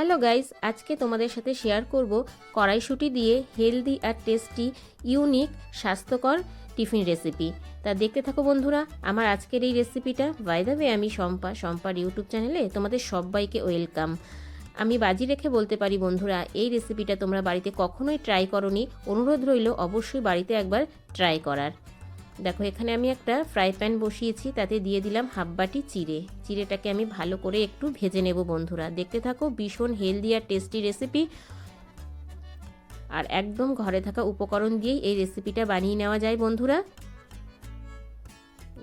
Hello guys, আজকে তোমাদের সাথে শেয়ার করব কড়াইশুঁটি দিয়ে হেলদি আর টেস্টি ইউনিক স্বাস্থ্যকর টিফিন রেসিপি তা দেখতে থাকো বন্ধুরা, আমার আজকের এই রেসিপিটা বাই আমি শম্পা, শম্পার ইউটিউব চ্যানেলে তোমাদের সবাইকে ওয়েলকাম আমি বাজি রেখে বলতে পারি বন্ধুরা, এই রেসিপিটা তোমরা বাড়িতে কখনোই ট্রাই করনি। অনুরোধ রইল অবশ্যই বাড়িতে একবার ট্রাই করার। দেখো, এখানে আমি একটা ফ্রাই প্যান বসিয়েছি, তাতে দিয়ে দিলাম হাফ বাটি চিড়ে। চিড়েটাকে আমি ভালো করে একটু ভেজে নেব, বন্ধুরা। দেখতে থাকো, ভীষণ হেলদি আর টেস্টি রেসিপি। আর একদম ঘরে থাকা উপকরণ দিয়েই এই রেসিপিটা বানিয়ে নেওয়া যায়, বন্ধুরা।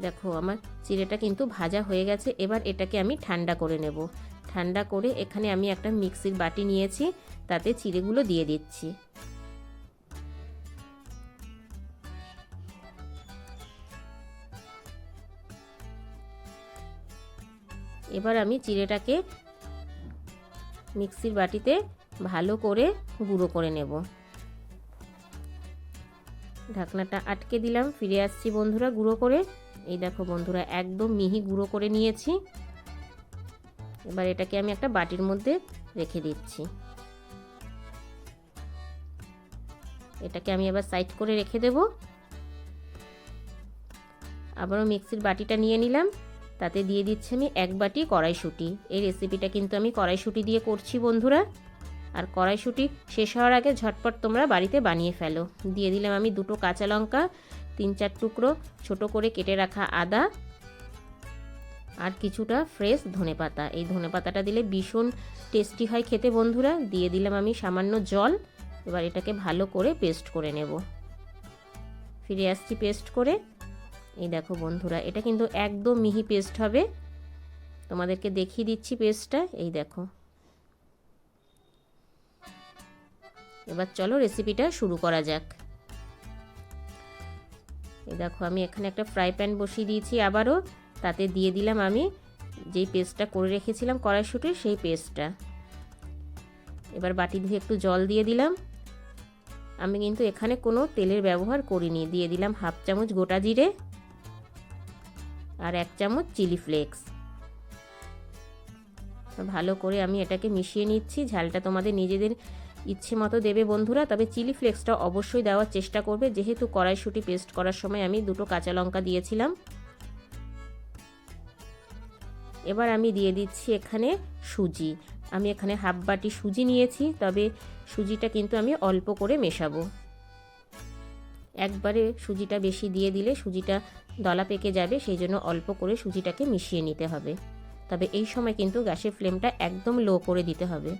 দেখো, আমার চিড়েটা কিন্তু ভাজা হয়ে গেছে। এবার এটাকে আমি ঠান্ডা করে নেব। ঠান্ডা করে এখানে আমি একটা মিক্সির বাটি নিয়েছি, তাতে চিড়েগুলো দিয়ে দিচ্ছি। এবার আমি চিড়েটাকে মিক্সির বাটিতে ভালো করে গুঁড়ো করে নেব। ঢাকনাটা আটকে দিলাম, ফিরে আসছি বন্ধুরা গুঁড়ো করে। এই দেখো বন্ধুরা একদম মিহি গুঁড়ো করে নিয়েছি। এবার এটাকে আমি একটা বাটির মধ্যে রেখে দিচ্ছি। এটাকে আমি এবার সাইড করে রেখে দেব। আবারও মিক্সির বাটিটা নিয়ে নিলাম। তাতে দিয়ে দিচ্ছি আমি এক বাটি কড়াইশুঁটি। এই রেসিপিটা কিন্তু আমি কড়াইশুঁটি দিয়ে করছি, বন্ধুরা। আর কড়াইশুঁটি শেষ হওয়ার আগে ঝটপট তোমরা বাড়িতে বানিয়ে ফেলো। দিয়ে দিলাম আমি দুটো কাঁচা লঙ্কা, তিন চার টুকরো ছোট করে কেটে রাখা আদা আর কিছুটা ফ্রেশ ধনে পাতা। এই ধনে পাতাটা দিলে ভীষণ টেস্টি হয় খেতে, বন্ধুরা। দিয়ে দিলাম আমি সামান্য জল। এবার এটাকে ভালো করে পেস্ট করে নেব। ফিরে আসছি পেস্ট করে। এই দেখো বন্ধুরা, এটা কিন্তু একদম মিহি পেস্ট হবে। তোমাদেরকে দেখিয়ে দিচ্ছি পেস্টটা, এই দেখো। এবার চলো রেসিপিটা শুরু করা যাক। এই দেখো, আমি এখানে একটা ফ্রাই প্যান বসিয়ে দিয়েছি আবারও। তাতে দিয়ে দিলাম আমি যেই পেস্টটা করে রেখেছিলাম কড়াইশুটির সেই পেস্টটা। এবার বাটি ধুয়ে একটু জল দিয়ে দিলাম। আমি কিন্তু এখানে কোনো তেলের ব্যবহার করিনি। দিয়ে দিলাম হাফ চামচ গোটা জিরে। আর এক চামচ চিলি ফ্লেক্স। ভালো করে আমি এটাকে মিশিয়ে নিচ্ছি। ঝালটা তোমাদের নিজেদের ইচ্ছে মতো দেবে বন্ধুরা, তবে চিলি ফ্লেক্সটা অবশ্যই দেওয়ার চেষ্টা করবে। যেহেতু কড়াইশুঁটি পেস্ট করার সময় আমি দুটো কাঁচা লঙ্কা দিয়েছিলাম। এবার আমি দিয়ে দিচ্ছি এখানে সুজি। আমি এখানে হাফ বাটি সুজি নিয়েছি, তবে সুজিটা কিন্তু আমি অল্প করে মেশাবো। একবারে সুজিটা বেশি দিয়ে দিলে সুজিটা দলা পেকে যাবে, সেই জন্য অল্প করে সুজিটাকে মিশিয়ে নিতে হবে। তবে এই সময় কিন্তু গ্যাসের ফ্লেমটা একদম লো করে দিতে হবে।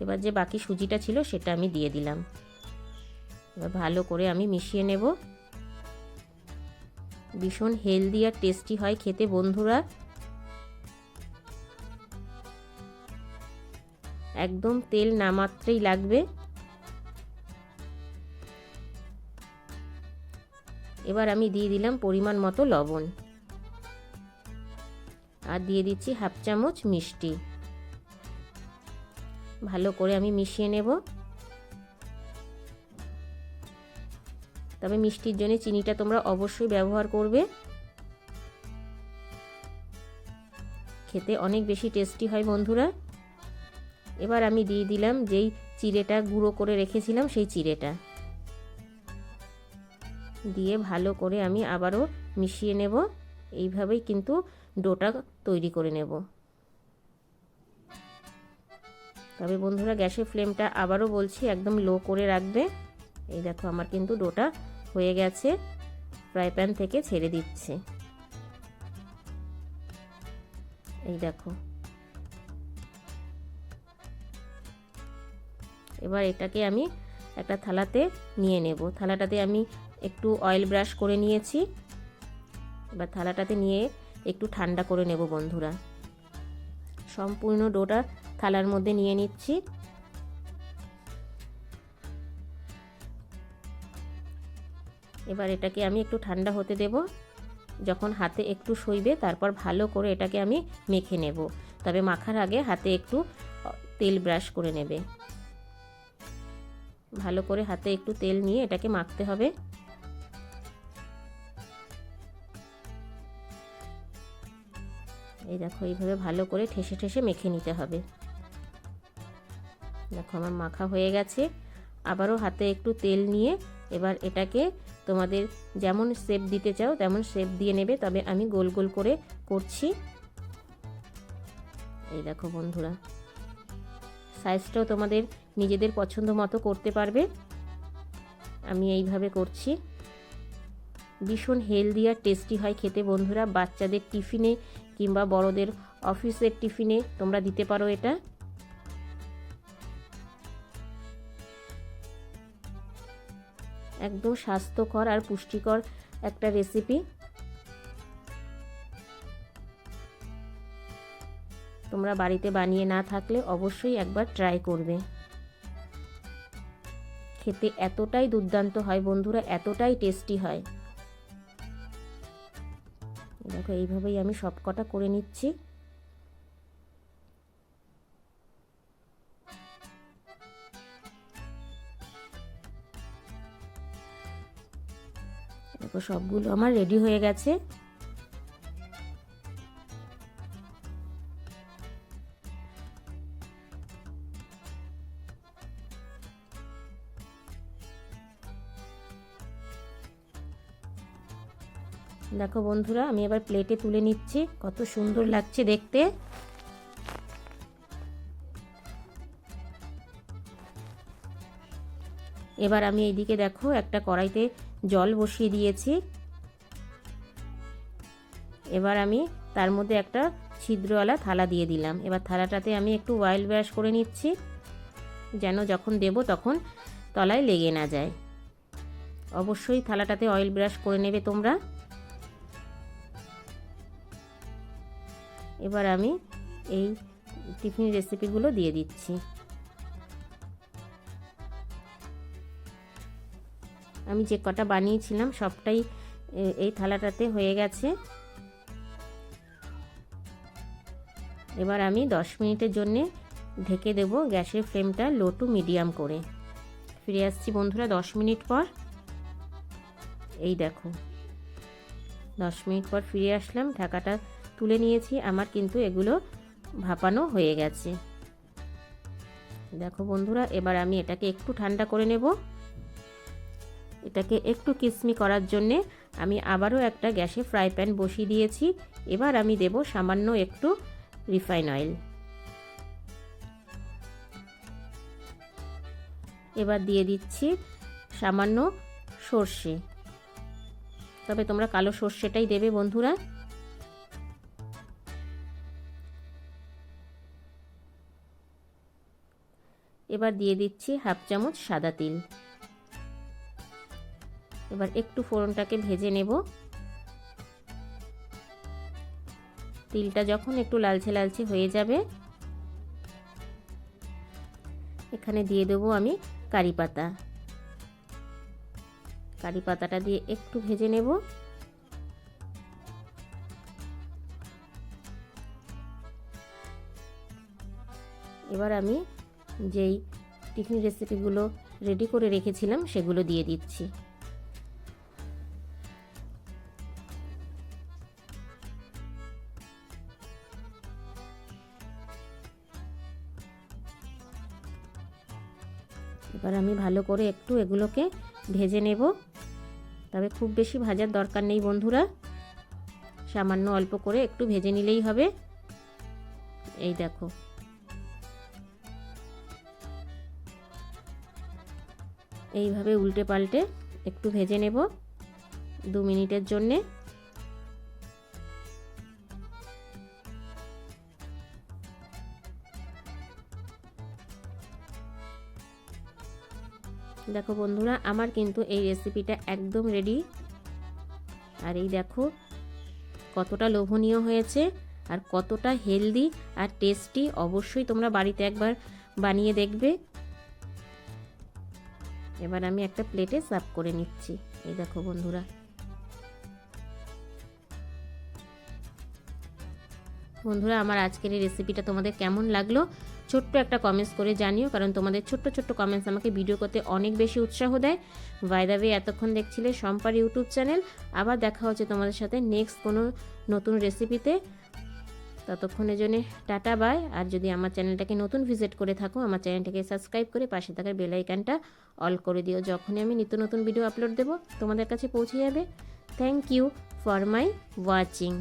এবার যে বাকি সুজিটা ছিল, সেটা আমি দিয়ে দিলাম। এবার ভালো করে আমি মিশিয়ে নেব। ভীষণ হেলদি আর টেস্টি হয় খেতে বন্ধুরা। একদম তেল নামাত্রেই লাগবে। এবার আমি দিয়ে দিলাম পরিমাণ মতো লবণ। আর দিয়ে দিচ্ছি হাফ চামচ মিষ্টি। ভালো করে আমি মিশিয়ে নেব। তবে মিষ্টির জন্য চিনিটা তোমরা অবশ্যই ব্যবহার করবে। খেতে অনেক বেশি টেস্টি হয় বন্ধুরা। এবার আমি দিয়ে দিলাম যেই চিড়েটা গুঁড়ো করে রেখেছিলাম সেই চিড়েটা। দিয়ে ভালো করে আমি আবারও মিশিয়ে নেব। এইভাবেই কিন্তু ডোটা তৈরি করে নেব। তবে বন্ধুরা, গ্যাসের ফ্লেমটা আবারও বলছি, একদম লো করে রাখবে। এই দেখো, আমার কিন্তু ডোটা হয়ে গেছে, ফ্রাই প্যান থেকে ছেড়ে দিচ্ছে। এই দেখো। এবার এটাকে আমি একটা থালাতে নিয়ে নেব। থালাটাতে আমি একটু অয়েল ব্রাশ করে নিয়েছি। এবার থালাটাতে নিয়ে একটু ঠান্ডা করে নেব বন্ধুরা। সম্পূর্ণ ডোটা থালার মধ্যে নিয়ে নিচ্ছি। এবার এটাকে আমি একটু ঠান্ডা হতে দেব। যখন হাতে একটু সইবে, তারপর ভালো করে এটাকে আমি মেখে নেব। তবে মাখার আগে হাতে একটু তেল ব্রাশ করে নেবে। ভালো করে হাতে একটু তেল নিয়ে এটাকে মাখতে হবে। এই দেখো, এইভাবে ভালো করে ঠেসে ঠেসে মেখে নিতে হবে। দেখো, আমার মাখা হয়ে গেছে। আবারও হাতে একটু তেল নিয়ে এবার এটাকে তোমাদের যেমন শেপ দিতে চাও, তেমন শেপ দিয়ে নেবে। তবে আমি গোল গোল করে করছি। এই দেখো বন্ধুরা সাইজটাও তোমাদের নিজেদের পছন্দ মতো করতে পারবে। আমি এইভাবে করছি। ভীষণ হেলদি আর টেস্টি হয় খেতে বন্ধুরা। বাচ্চাদের টিফিনে কিংবা বড়দের অফিসের টিফিনে তোমরা দিতে পারো এটা। একদম স্বাস্থ্যকর আর পুষ্টিকর একটা রেসিপি তোমরা বাড়িতে বানিয়ে না থাকলে অবশ্যই একবার ট্রাই করবে। খেতে এতটাই দুর্দান্ত হয় বন্ধুরা, এতটাই টেস্টি হয়। দেখো এইভাবেই আমি সব কটা করে নিচ্ছি। দেখো সবগুলো আমার রেডি হয়ে গেছে। দেখো বন্ধুরা, আমি এবার প্লেটে তুলে নিচ্ছি। কত সুন্দর লাগছে দেখতে। এবার আমি এইদিকে দেখো, একটা কড়াইতে জল বসিয়ে দিয়েছি। এবার আমি তার মধ্যে একটা ছিদ্রওয়ালা থালা দিয়ে দিলাম। এবার থালাটাতে আমি একটু অয়েল ব্রাশ করে নিচ্ছি, যেন যখন দেব তখন তলায় লেগে না যায়। অবশ্যই থালাটাতে অয়েল ব্রাশ করে নেবে তোমরা। এবার আমি এই টিফিন রেসিপিগুলো দিয়ে দিচ্ছি। আমি যে কটা বানিয়েছিলাম সবটাই এই থালাটাতে হয়ে গেছে। এবার আমি দশ মিনিটের জন্যে ঢেকে দেব গ্যাসের ফ্লেমটা লো টু মিডিয়াম করে। ফিরে আসছি বন্ধুরা দশ মিনিট পর। এই দেখো, দশ মিনিট পর ফিরে আসলাম, ঢাকাটা তুলে নিয়েছি, আমার কিন্তু এগুলো ভাপানো হয়ে গেছে। দেখো বন্ধুরা, এবার আমি এটাকে একটু ঠান্ডা করে নেব। এটাকে একটু কিসমি করার জন্যে আমি আবারও একটা গ্যাসে ফ্রাই প্যান বসিয়ে দিয়েছি। এবার আমি দেব সামান্য একটু রিফাইন অয়েল। এবার দিয়ে দিচ্ছি সামান্য সর্ষে। তবে তোমরা কালো সর্ষেটাই দেবে বন্ধুরা। এবার দিয়ে দিচ্ছি হাফ চামচ সাদা তিল। এবার একটু ফোড়নটাকে ভেজে নেব। তিলটা যখন একটু লালচে লালচে হয়ে যাবে, এখানে দিয়ে দেবো আমি কারি পাতা। কারি পাতাটা দিয়ে একটু ভেজে নেব। এবার আমি যেই টিফিন রেসিপিগুলো রেডি করে রেখেছিলাম, সেগুলো দিয়ে দিচ্ছি। এবার আমি ভালো করে একটু এগুলোকে ভেজে নেব। তবে খুব বেশি ভাজার দরকার নেই বন্ধুরা। সামান্য অল্প করে একটু ভেজে নিলেই হবে। এই দেখো এইভাবে উল্টে পাল্টে একটু ভেজে নেব দু মিনিটের জন্যে। দেখো বন্ধুরা, আমার কিন্তু এই রেসিপিটা একদম রেডি আর এই দেখো কতটা লোভনীয় হয়েছে আর কতটা হেলদি আর টেস্টি অবশ্যই তোমরা বাড়িতে একবার বানিয়ে দেখবে। এবার আমি একটা প্লেটে সার্ভ করে নিচ্ছি। এই দেখো বন্ধুরা। বন্ধুরা, আমার আজকের এই রেসিপিটা তোমাদের কেমন লাগল? ছোট্ট একটা কমেন্টস করে জানিও, কারণ তোমাদের ছোট্ট ছোট্ট কমেন্টস আমাকে ভিডিও করতে অনেক বেশি উৎসাহ দেয়। ওয়ে এতক্ষণ দেখছিলে সম্পার ইউটিউব চ্যানেল আবার দেখা হচ্ছে তোমাদের সাথে নেক্সট কোনো নতুন রেসিপিতে ততক্ষণের জন্য টাটা, বাই। আর যদি আমার চ্যানেলটাকে নতুন ভিজিট করে থাকো, আমার চ্যানেলটাকে সাবস্ক্রাইব করে পাশে থাকার বেলাইকানটা অল করে দিও, যখনই আমি নিত্য নতুন ভিডিও আপলোড দেবো, তোমাদের কাছে পৌঁছে যাবে। Thank you for my watching